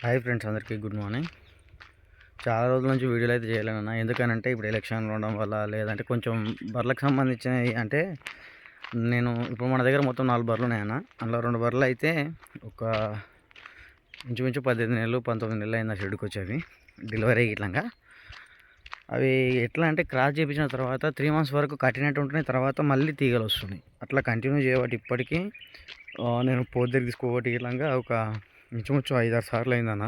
Hi friends అందరికీ good morning. చాలా రోజుల నుంచి వీడియోలు అయితే చేయలేనన్నా ఎందుకనంటే ఇప్పుడు ఎలక్షన్లు ఉండడం వల్ల లేదంటే కొంచెం బర్రెలకు సంబంధించినవి అంటే నేను ఇప్పుడు మన దగ్గర మొత్తం నాలుగు బర్రెలు ఉన్నాయన్న. అందులో రెండు బర్రెలు అయితే ఒక ఇంచుమించు పద్దెనిమిది నెలలు పంతొమ్మిది నెలలు అయింది ఆ షెడ్కి వచ్చేవి. డెలివరీ ఇట్లాగా. అవి ఎట్లా అంటే క్రాస్ చేయించిన తర్వాత త్రీ మంత్స్ వరకు కట్టినట్టు ఉంటున్నాయి తర్వాత మళ్ళీ తీగలు వస్తున్నాయి. అట్లా కంటిన్యూ చేయబట్టి ఇప్పటికీ నేను పోతే దగ్గర తీసుకోబట్టి ఇట్లాగా ఒక ఇంచుమించు ఐదారు సార్లు అయిందన్న.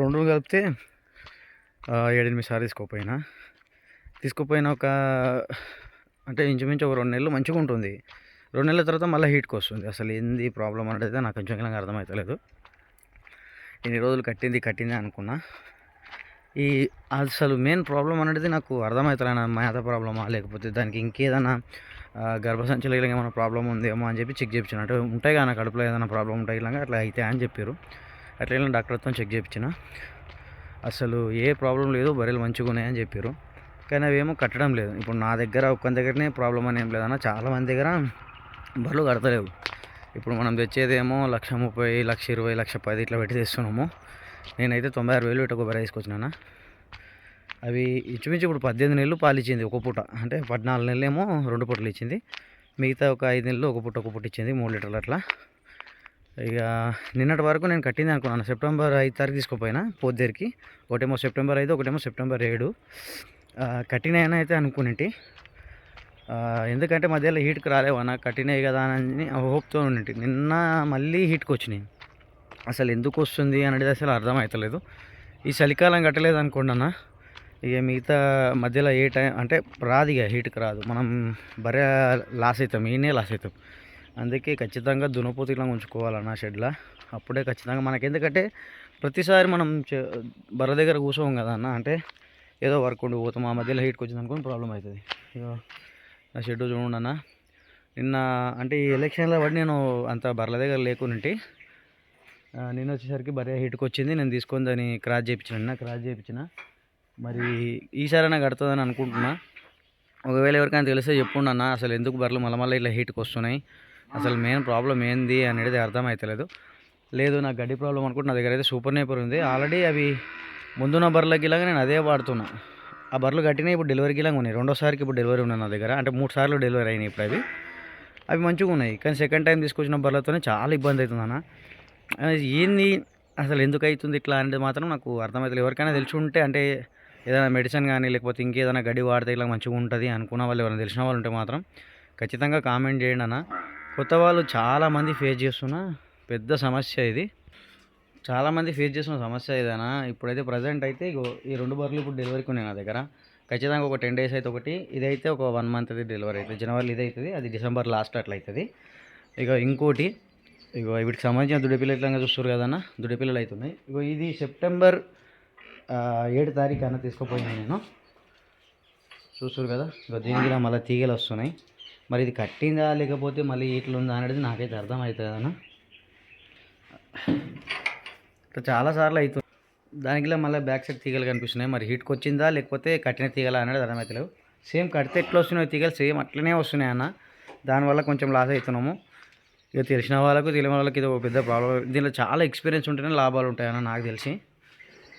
రెండు కలిపితే ఏడెనిమిది సార్లు తీసుకోపోయినా. తీసుకుపోయిన ఒక అంటే ఇంచుమించు ఒక రెండు నెలలు మంచిగా ఉంటుంది. రెండు నెలల తర్వాత మళ్ళీ హీట్కి వస్తుంది. అసలు ఏంది ప్రాబ్లం అనేది నాకు కొంచెం కొంచెం అర్థమవుతలేదు ఇన్ని రోజులు కట్టింది కట్టింది అనుకున్నా. ఈ అసలు మెయిన్ ప్రాబ్లం అనేది నాకు అర్థమవుతలే మేత ప్రాబ్లమా లేకపోతే దానికి ఇంకేదైనా గర్భసంచిలో ఇలా ఏమైనా ప్రాబ్లం ఉందేమో అని చెప్పి చెక్ చేయించిన అంటే ఉంటాయి కానీ కడుపులో ఏదైనా ప్రాబ్లం ఉంటాయి ఇలా అట్లా అయితే అని చెప్పారు. అట్లా వెళ్ళిన డాక్టర్తో చెక్ చేయించిన అసలు ఏ ప్రాబ్లం లేదు బర్రెలు మంచిగా ఉన్నాయని చెప్పారు. కానీ అవేమో కట్టడం లేదు. ఇప్పుడు నా దగ్గర ఒక్క దగ్గరనే ప్రాబ్లం అని ఏం లేదన్న చాలా మంది దగ్గర బర్రెలు కడతలేవు. ఇప్పుడు మనం తెచ్చేదేమో లక్ష ముప్పై లక్ష ఇరవై లక్ష పది ఇట్లా పెట్టి తెస్తున్నాము. నేనైతే తొంభై ఆరు వేలు పెట్టి ఒక బర్రె తీసుకొచ్చినా అవి ఇంచుమించు ఇప్పుడు పద్దెనిమిది నెలలు పాలు ఇచ్చింది ఒక పూట. అంటే పద్నాలుగు నెలలు ఏమో రెండు పూటలు ఇచ్చింది. మిగతా ఒక ఐదు నెలలు ఒక పూట ఒక పూట ఇచ్చింది మూడు లీటర్లు అట్లా. ఇక నిన్నటి వరకు నేను కట్టింది అనుకున్నాను. సెప్టెంబర్ ఐదు తారీఖు తీసుకుపోయినా పొద్దురికి. ఒకటేమో సెప్టెంబర్ ఐదు ఒకటేమో సెప్టెంబర్ ఏడు. ఆ, కట్టినాయని అయితే అనుకునేటి. ఎందుకంటే మధ్యలో హీట్కి రాలేవన్నా కట్టినాయి కదా అని హోప్తో ఉన్నట్టు నిన్న మళ్ళీ హీట్కి వచ్చినాయి. అసలు ఎందుకు వస్తుంది అనేది అసలు అర్థమవుతలేదు ఈ చలికాలం కట్టలేదు అనుకోండి అన్న ఇక మిగతా మధ్యలో ఏ టైం అంటే రాదు ఇక హీట్కి రాదు. మనం బరే లాస్ అవుతాం ఈయనే లాస్ అవుతాం. అందుకే ఖచ్చితంగా దునపోతు ఇలా ఉంచుకోవాలన్న షెడ్లో. అప్పుడే ఖచ్చితంగా మనకి ఎందుకంటే ప్రతిసారి మనం చె- బర్రె దగ్గర కూర్చోం కదా అన్న. అంటే ఏదో వర్క్ ఉండి పోతాం ఆ మధ్యలో హీట్కి వచ్చింది అనుకుని ప్రాబ్లం అవుతుంది. ఇక నా షెడ్ చూడండి అన్న. నిన్న అంటే ఈ ఎలక్షన్లో పడి నేను అంత బర్రెల దగ్గర లేకుంటే ఆ, నేను వచ్చేసరికి బరే హీట్కి వచ్చింది. నేను తీసుకొని దాన్ని క్రాస్ చేయించిన నిన్న క్రాస్ చేయించిన. మరి ఈసారైనా కడుతుందని అనుకుంటున్నా. ఒకవేళ ఎవరికైనా తెలిస్తే చెప్పుండి అన్న అసలు ఎందుకు బర్రెలు మళ్ళీ మళ్ళీ ఇట్లా హీట్కి వస్తున్నాయి? అసలు మెయిన్ ప్రాబ్లం ఏంది అనేది అర్థమవుతలేదు లేదు నాకు గడ్డి ప్రాబ్లం అనుకుంటే నా దగ్గర అయితే సూపర్ నేపర్ ఉంది. ఆల్రెడీ అవి ముందున్న బర్రెలకి ఇలాగా నేను అదే వాడుతున్నా. ఆ బర్రెలు కట్టినాయి ఇప్పుడు డెలివరీకి ఇలాగ ఉన్నాయి. రెండోసారికి ఇప్పుడు డెలివరీ ఉన్నాయి నా దగ్గర. అంటే మూడు సార్లు డెలివరీ అయినాయి ఇప్పుడు అవి. అవి మంచిగా ఉన్నాయి. కానీ సెకండ్ టైం తీసుకొచ్చిన బర్రెలతోనే చాలా ఇబ్బంది అవుతుంది అన్న. ఏంది అసలు ఎందుకు అవుతుంది ఇట్లా అనేది మాత్రం నాకు అర్థమవుతుంది ఎవరికైనా తెలిసి ఉంటే అంటే ఏదైనా మెడిసిన్ కానీ లేకపోతే ఇంకేదైనా గడ్డి వాడితే ఇలా మంచిగా ఉంటుంది అనుకున్న వాళ్ళు ఎవరైనా తెలిసిన వాళ్ళు ఉంటే మాత్రం ఖచ్చితంగా కామెంట్ చేయండి అన్న. కొత్త వాళ్ళు చాలామంది ఫేస్ చేస్తున్న పెద్ద సమస్య ఇది. చాలామంది ఫేస్ చేస్తున్న సమస్య ఇదేనా ఇప్పుడైతే ప్రజెంట్ అయితే ఇగో ఈ రెండు బర్రెలు ఇప్పుడు డెలివరీకి ఉన్నాయి నా దగ్గర. ఖచ్చితంగా ఒక టెన్ డేస్ అయితే ఒకటి ఇదైతే ఒక వన్ మంత్ అది డెలివరీ అవుతుంది జనవరి ఇది అవుతుంది అది డిసెంబర్ లాస్ట్ అట్లా అవుతుంది ఇక ఇంకోటి ఇగో వీటికి సంబంధించిన దుడిపిల్లలు ఎట్లా చూస్తారు కదన్న దుడిపిల్లలు అవుతున్నాయి ఇగో ఇది సెప్టెంబర్ ఏడు తారీఖు అన్న తీసుకుపోయాను నేను. చూసారు కదా? ఇగో దీనికి మళ్ళీ తీగలు వస్తున్నాయి. మరి ఇది కట్టిందా లేకపోతే మళ్ళీ ఇట్లా ఉందా అనేది నాకైతే అర్థం అవుతుంది అన్న? ఇట్లా చాలాసార్లు అవుతుంది దానికిలా మళ్ళీ బ్యాక్ సైడ్ తీగలు కనిపిస్తున్నాయి. మరి హీట్కి వచ్చిందా లేకపోతే కట్టిన తీగలా అనేది అర్థమవుతలేవు సేమ్ కడితే ఎట్లా వస్తున్నాయి తీగలు సేమ్ అట్లనే వస్తున్నాయి అన్న. దానివల్ల కొంచెం లాస్ అవుతున్నాము. ఇక తెలిసిన వాళ్ళకు తెలియని వాళ్ళకి ఇది ఒక పెద్ద ప్రాబ్లం. దీనిలో చాలా ఎక్స్పీరియన్స్ ఉంటేనే లాభాలు ఉంటాయన్న నాకు తెలిసి.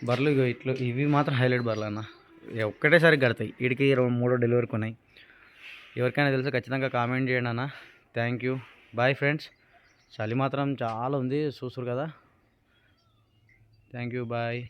బర్రెలు ఇగో ఇట్లు ఇవి మాత్రం హైలైట్ బర్రెలు అన్న. ఒక్కటేసారి కడతాయి వీడికి ఇరవై మూడో డెలివరీకి ఉన్నాయి ఎవరికైనా తెలుసు ఖచ్చితంగా కామెంట్ చేయండి అన్న. థ్యాంక్ యూ బాయ్ ఫ్రెండ్స్ చలి మాత్రం చాలా ఉంది చూస్తారు కదా. Thank you bye